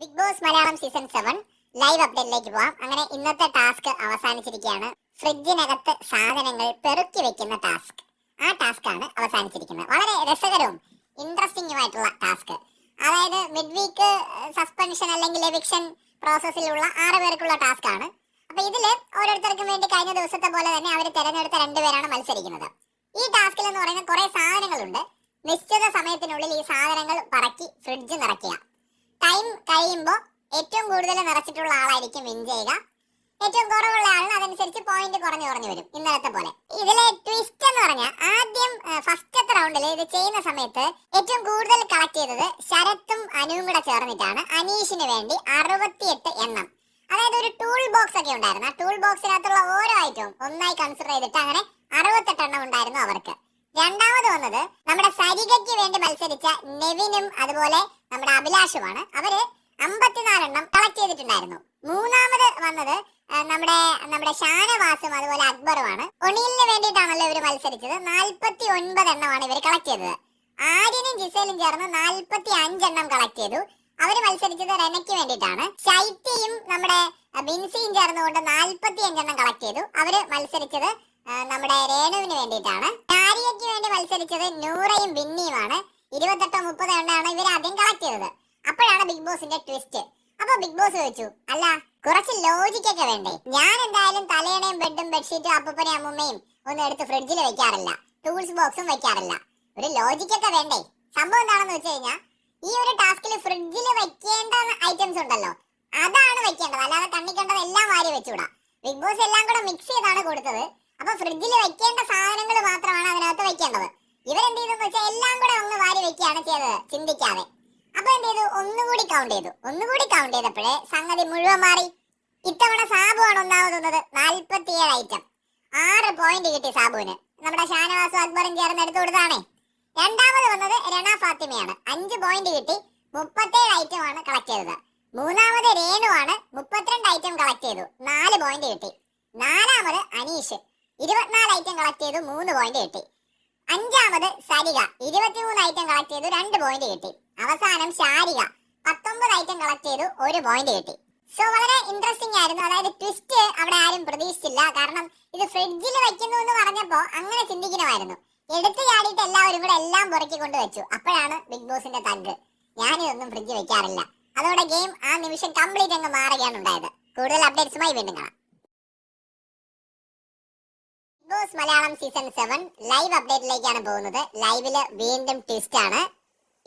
Big boss Malayalam season seven live അപ്ഡേറ്റിലേക്ക് പോവാം. അങ്ങനെ ഇന്നത്തെ ടാസ്ക് അവസാനിച്ചിരിക്കുകയാണ്. ഫ്രിഡ്ജിനകത്ത് സാധനങ്ങൾ പെറുക്കി വെക്കുന്ന ടാസ്ക് ആ ടാസ്ക് ആണ് അവസാനിച്ചിരിക്കുന്നത്. വളരെ രസകരവും ഇൻട്രസ്റ്റിംഗുമായിട്ടുള്ള ടാസ്ക് അതായത് മിഡ് വീക്ക് സസ്പെൻഷൻ അല്ലെങ്കിൽ എവിക്ഷൻ പ്രോസസ്സിലുള്ള ആറ് പേർക്കുള്ള ടാസ്ക് ആണ്. അപ്പൊ ഇതിൽ ഓരോരുത്തർക്കും വേണ്ടി കഴിഞ്ഞ ദിവസത്തെ പോലെ തന്നെ അവർ തിരഞ്ഞെടുത്ത രണ്ടുപേരാണ് മത്സരിക്കുന്നത്. ഈ ടാസ്കിൽ എന്ന് പറയുന്ന കുറെ സാധനങ്ങളുണ്ട്. നിശ്ചിത സമയത്തിനുള്ളിൽ ഈ സാധനങ്ങൾ പറക്കി ഫ്രിഡ്ജ് നിറയ്ക്കുക. ടൈം കഴിയുമ്പോൾ ഏറ്റവും കൂടുതൽ നിറച്ചിട്ടുള്ള ആളായിരിക്കും വിൻ ചെയ്യുക. ഏറ്റവും കുറവുള്ള ആളിന് അതനുസരിച്ച് പോയിന്റ് കുറഞ്ഞു കുറഞ്ഞു വരും ഇന്നലത്തെ പോലെ. ഇതിലെ ട്വിസ്റ്റ് എന്ന് പറഞ്ഞാൽ ആദ്യം ഫസ്റ്റത്തെ റൗണ്ടിൽ ഇത് ചെയ്യുന്ന സമയത്ത് ഏറ്റവും കൂടുതൽ കളക്ട് ചെയ്തത് ശരത്തും അനുവും കൂടെ ചേർന്നിട്ടാണ്. അനീഷിന് വേണ്ടി അറുപത്തിയെട്ട് എണ്ണം. അതായത് ഒരു ടൂൾ ബോക്സ് ഒക്കെ ഉണ്ടായിരുന്നു. ആ ടൂൾ ബോക്സിനകത്തുള്ള ഓരോ ഐറ്റവും ഒന്നായി കൺസിഡർ ചെയ്തിട്ട് അങ്ങനെ അറുപത്തെട്ട് എണ്ണം ഉണ്ടായിരുന്നു അവർക്ക്. രണ്ടാമത് വന്നത് നമ്മുടെ സരികയ്ക്ക് വേണ്ടി മത്സരിച്ച നെവിനും അതുപോലെ നമ്മുടെ അഭിലാഷുമാണ് അവർ അമ്പത്തിനാലെണ്ണം കളക്ട് ചെയ്തിട്ടുണ്ടായിരുന്നു. മൂന്നാമത് വന്നത് നമ്മുടെ നമ്മുടെ ഷാനവാസും അതുപോലെ അക്ബറുമാണ്. ഒണിയലിന് വേണ്ടിയിട്ടാണല്ലോ ഇവർ മത്സരിച്ചത്. നാൽപ്പത്തി ഒൻപത് എണ്ണമാണ് ഇവർ കളക്ട് ചെയ്തത്. ആര്യനും ജിസേലും ചേർന്ന് നാൽപ്പത്തി അഞ്ചെണ്ണം കളക്ട് ചെയ്തു. അവർ മത്സരിച്ചത് റെനയ്ക്ക് വേണ്ടിയിട്ടാണ്. ശൈത്യയും നമ്മുടെ ബിൻസിയും ചേർന്നുകൊണ്ട് നാൽപ്പത്തി അഞ്ചെണ്ണം കളക്ട് ചെയ്തു. അവർ മത്സരിച്ചത് നമ്മുടെ രേണുവിന് വേണ്ടിയിട്ടാണ്. ആര്യയ്ക്ക് വേണ്ടി മത്സരിച്ചത് നൂറയും ബിന്നിയുമാണ്. ഇരുപത്തെട്ടോ മുപ്പതോ ഉണ്ടാണ് ഇവർ ആദ്യം കളക്ട് ചെയ്തത്. അപ്പോഴാണ് ബിഗ് ബോസിന്റെ ട്വിസ്റ്റ് അപ്പൊ ബിഗ് ബോസ് ചോദിച്ചു അല്ല കുറച്ച് ലോജിക് ഒക്കെ വേണ്ടേ? ഞാൻ എന്തായാലും തലയണയും ബെഡും ബെഡ്ഷീറ്റും അപ്പനെയും അമ്മൂമ്മയും ഒന്നും എടുത്ത് ഫ്രിഡ്ജിൽ വെക്കാറില്ല. ടൂൾസ് ബോക്സും വെക്കാറില്ല. ഒരു ലോജിക് ഒക്കെ വേണ്ടേ? സംഭവം എന്താണെന്ന് വെച്ച് കഴിഞ്ഞാൽ ഈ ഒരു ടാസ്കിൽ ഫ്രിഡ്ജിൽ വെക്കേണ്ട ഐറ്റംസ് ഉണ്ടല്ലോ അതാണ് വെക്കേണ്ടത്. അല്ലാതെ കണ്ണി കണ്ടത് എല്ലാം വാരി വെച്ചുകൂടാ ബിഗ് ബോസ് എല്ലാം കൂടെ മിക്സ് ചെയ്താണ് കൊടുത്തത്. അപ്പൊ ഫ്രിഡ്ജിൽ വെക്കേണ്ട സാധനങ്ങൾ മാത്രമാണ് അതിനകത്ത് വെക്കേണ്ടത്. ഇവരെന്ത് ചെയ്തെന്ന് വെച്ചാൽ എല്ലാം ഒന്ന് ചെയ്തത്. ചിന്തിക്കാതെ. അപ്പൊ എന്ത് ചെയ്തു? ഒന്നുകൂടി കൗണ്ട് ചെയ്തു. ഒന്നുകൂടി കൗണ്ട് ചെയ്തപ്പോഴേ സംഗതി മുഴുവൻ മാറി. ഇത്തവണ സാബു ആണ് ഒന്നാമത് വന്നത്. നാൽപ്പത്തിയേഴ് ഐറ്റം ആറ് പോയിന്റ് കിട്ടി സാബുവിന്. നമ്മുടെ ഷാനവാസും അക്ബറും ചേർന്ന് എടുത്തു കൊടുത്താണേ രണ്ടാമത് വന്നത് രണ ഫാത്തിമയാണ്. അഞ്ച് പോയിന്റ് കിട്ടി. മുപ്പത്തേഴ് ഐറ്റം ആണ് കളക്ട് ചെയ്തത്. മൂന്നാമത് രേണുവാണ് മുപ്പത്തിരണ്ട് ഐറ്റം കളക്ട് ചെയ്തു. നാല് പോയിന്റ് കിട്ടി. നാലാമത് അനീഷ്. ഇരുപത്തിനാല് ഐറ്റം കളക്ട് ചെയ്തു. മൂന്ന് പോയിന്റ് കിട്ടി. അഞ്ചാമത് സരിക. ഇരുപത്തിമൂന്ന് ഐറ്റം കളക്ട് ചെയ്തു രണ്ട് പോയിന്റ് കിട്ടി. അവസാനം ശാരിക. പത്തൊമ്പത് ഐറ്റം കളക്ട് ചെയ്തു ഒരു പോയിന്റ് കിട്ടി. സോ വളരെ ഇൻട്രസ്റ്റിംഗ് ആയിരുന്നു. അതായത് ട്വിസ്റ്റ് അവിടെ ആരും പ്രതീക്ഷിച്ചില്ല. കാരണം ഇത് ഫ്രിഡ്ജിൽ വെക്കുന്നു എന്ന് പറഞ്ഞപ്പോ അങ്ങനെ ചിന്തിക്കണമായിരുന്നു. എടുത്തു ചാടിയിട്ട് എല്ലാവരും കൂടെ എല്ലാം പുറക്കി കൊണ്ട് വെച്ചു അപ്പോഴാണ് ബിഗ് ബോസിന്റെ തഗ് ഞാനിതൊന്നും ഫ്രിഡ്ജിൽ വെക്കാറില്ല. അതോടെ ഗെയിം ആ നിമിഷം കംപ്ലീറ്റ് അങ്ങ് മാറുകയാണ് ഉണ്ടായത്. കൂടുതൽ അപ്ഡേറ്റ്സുമായി വീണ്ടും കാണാം. Boss Malayalam season seven live അപ്ഡേറ്റിലേക്കാണ് പോകുന്നത്. ലൈവിൽ വീണ്ടും ട്വിസ്റ്റ് ആണ്.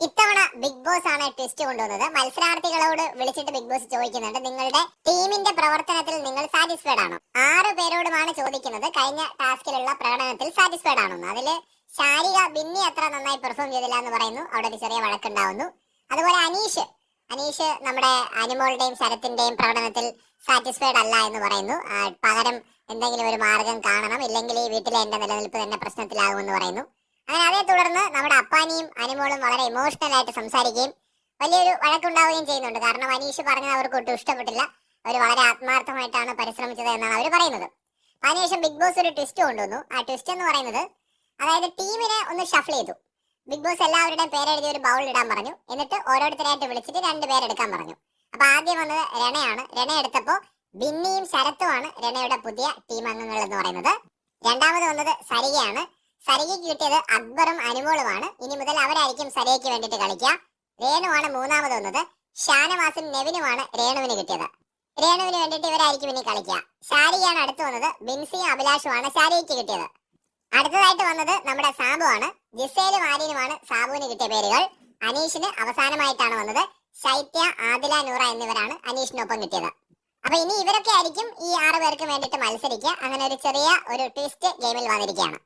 ഇത്തവണ ബിഗ് ബോസ് ആണ് ട്വിസ്റ്റ് കൊണ്ടുവന്നത്. മത്സരാർത്ഥികളോട് വിളിച്ചിട്ട് ബിഗ് ബോസ് ചോദിക്കുന്നുണ്ട്. നിങ്ങളുടെ ടീമിന്റെ പ്രവർത്തനത്തിൽ നിങ്ങൾ സാറ്റിസ്ഫൈഡ് ആണോ? ആറ് പേരോടുമാണ് ചോദിക്കുന്നത്. കഴിഞ്ഞ ടാസ്കിലുള്ള പ്രകടനത്തിൽ സാറ്റിസ്ഫൈഡ് ആണോ അതിൽ ശാരിക ബിന്നി അത്ര നന്നായി പെർഫോം ചെയ്തില്ല എന്ന് പറയുന്നു. അവിടെ ഒരു ചെറിയ വഴക്കുണ്ടാവുന്നു. അതുപോലെ അനീഷ് അനീഷ് നമ്മുടെ അനിമോളുടെയും ശരത്തിന്റെയും പ്രകടനത്തിൽ സാറ്റിസ്ഫൈഡ് അല്ല എന്ന് പറയുന്നു. പകരം എന്തെങ്കിലും ഒരു മാർഗം കാണണം ഇല്ലെങ്കിൽ ഈ വീട്ടിലെ എന്റെ നിലനിൽപ്പ് തന്നെ പ്രശ്നത്തിലാകുമെന്ന് പറയുന്നു. അങ്ങനെ അതേ തുടർന്ന് നമ്മുടെ അപ്പാനിയും അനിമോളും വളരെ ഇമോഷണൽ ആയിട്ട് സംസാരിക്കുകയും വലിയൊരു വഴക്കുണ്ടാവുകയും ചെയ്യുന്നുണ്ട്. കാരണം അനീഷ് പറഞ്ഞത് അവർക്ക് ഒട്ടും ഇഷ്ടപ്പെട്ടില്ല. അവർ വളരെ ആത്മാർത്ഥമായിട്ടാണ് പരിശ്രമിച്ചത് എന്നാണ് അവർ പറയുന്നത്. അതിനുശേഷം ബിഗ് ബോസ് ഒരു ട്വിസ്റ്റ് കൊണ്ടുവന്നു. ആ ട്വിസ്റ്റ് എന്ന് പറയുന്നത് അതായത് ടീമിനെ ഒന്ന് ഷഫിൾ ചെയ്തു. ബിഗ് ബോസ് എല്ലാവരുടെയും പേരെഴുതി ഒരു ബൗൾ ഇടാൻ പറഞ്ഞു. എന്നിട്ട് ഓരോരുത്തരായിട്ട് വിളിച്ചിട്ട് രണ്ട് പേരെടുക്കാൻ പറഞ്ഞു. അപ്പൊ ആദ്യം വന്നത് രണയാണ്. രണ എടുത്തപ്പോ ബിന്നിയും ശരത്തുമാണ് രണയുടെ പുതിയ ടീം അംഗങ്ങൾ എന്ന് പറയുന്നത്. രണ്ടാമത് വന്നത് സരികയാണ്. സരികയ്ക്ക് കിട്ടിയത് അക്ബറും അനുമോളുമാണ് ഇനി മുതൽ അവരായിരിക്കും സരികയ്ക്ക് വേണ്ടിയിട്ട് കളിക്കുക. രേണുവാണ് മൂന്നാമത് വന്നത്. ഷാനവാസും നെവിനുമാണ് രേണുവിന് കിട്ടിയത്. രേണുവിന് വേണ്ടിയിട്ട് ഇവരായിരിക്കും ഇനി കളിക്കുക. ഷാരിയാണ് അടുത്ത് വന്നത്. ബിൻസിയും അഭിലാഷുമാണ് ശാരികയ്ക്ക് കിട്ടിയത്. അടുത്തതായിട്ട് വന്നത് നമ്മുടെ സാബു ആണ്. ജിസേലും ആര്യനുമാണ് സാബുവിന് കിട്ടിയ പേരുകൾ. അനീഷിന് അവസാനമായിട്ടാണ് വന്നത്. ശൈത്യ ആദില നൂറ എന്നിവരാണ് അനീഷിനൊപ്പം കിട്ടിയത്. അപ്പൊ ഇനി ഇവരൊക്കെ ആയിരിക്കും ഈ ആറ് പേർക്ക് വേണ്ടിയിട്ട് മത്സരിക്കുക. അങ്ങനെ ഒരു ചെറിയ ഒരു ട്വിസ്റ്റ് ഗെയിമിൽ വന്നിരിക്കുകയാണ്.